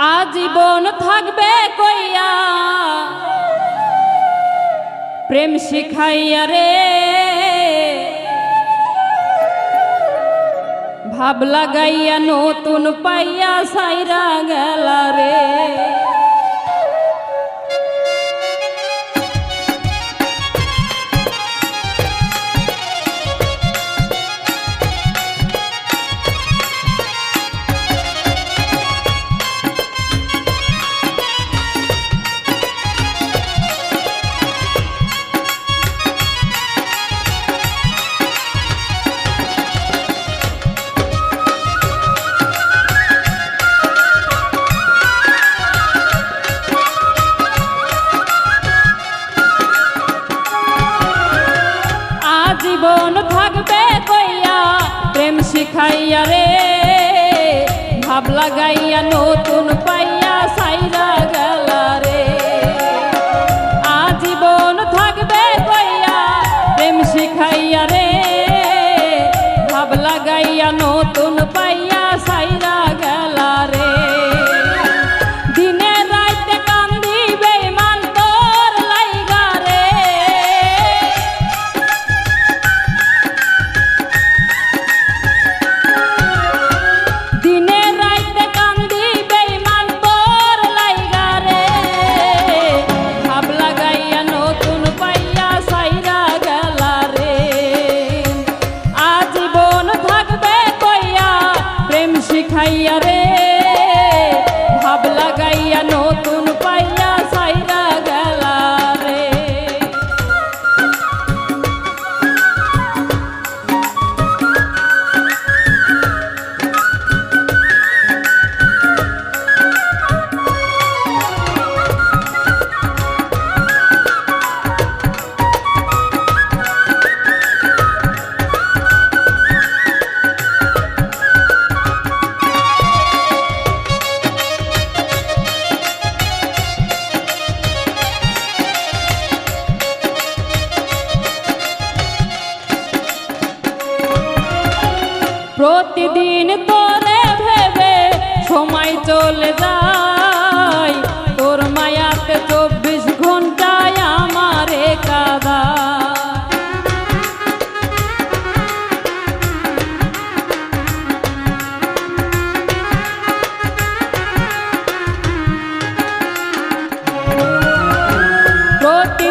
আজীবন থাকবে কইয়া। প্রেম শিখাইয়া রে। ভাব লাগাইয়া নতুন পাইয়া সাইরা গেলা রে। আজীবন থাকবে কইয়া প্রেম শিখাইয়া রে। ভাব লাগাইয়া নতুন পাইয়া সাইরা রে।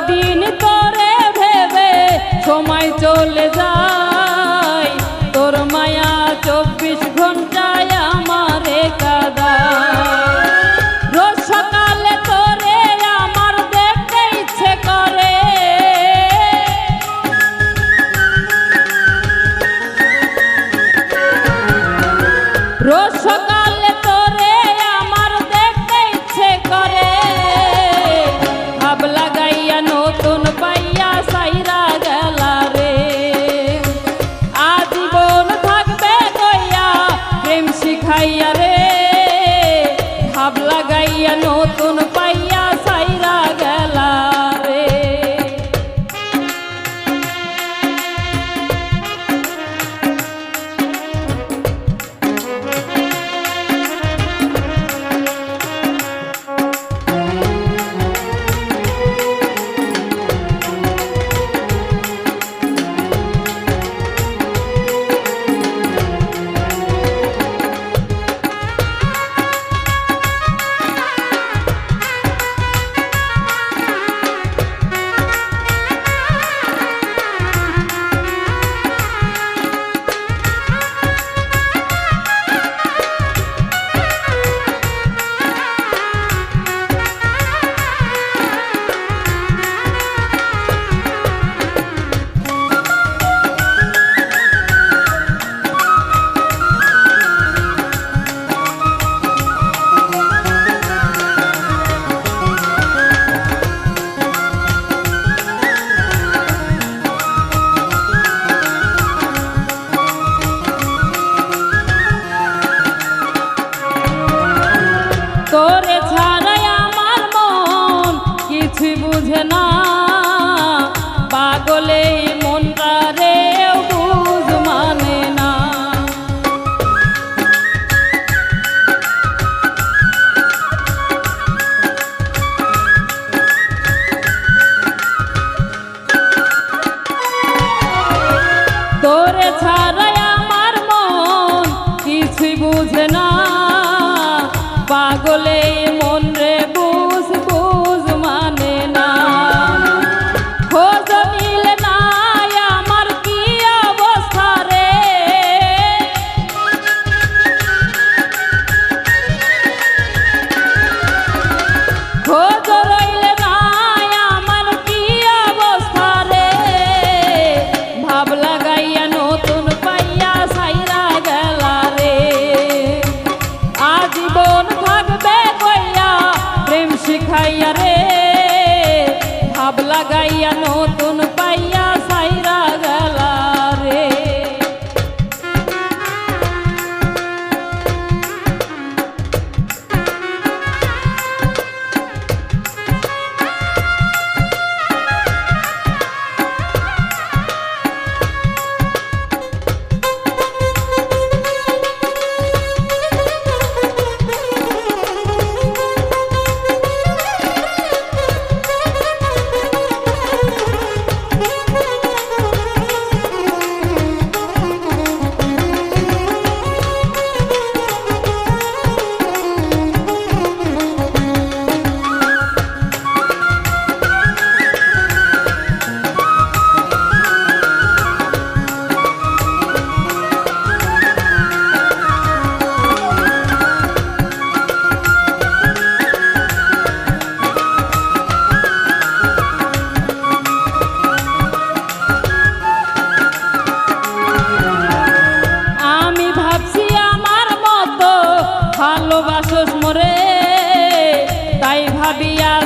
প্রতিদিন করে ভেবে সময় চলে যায়। তোর মায়া চব্বিশ ঘন্টায় আমারে কাদা Sabia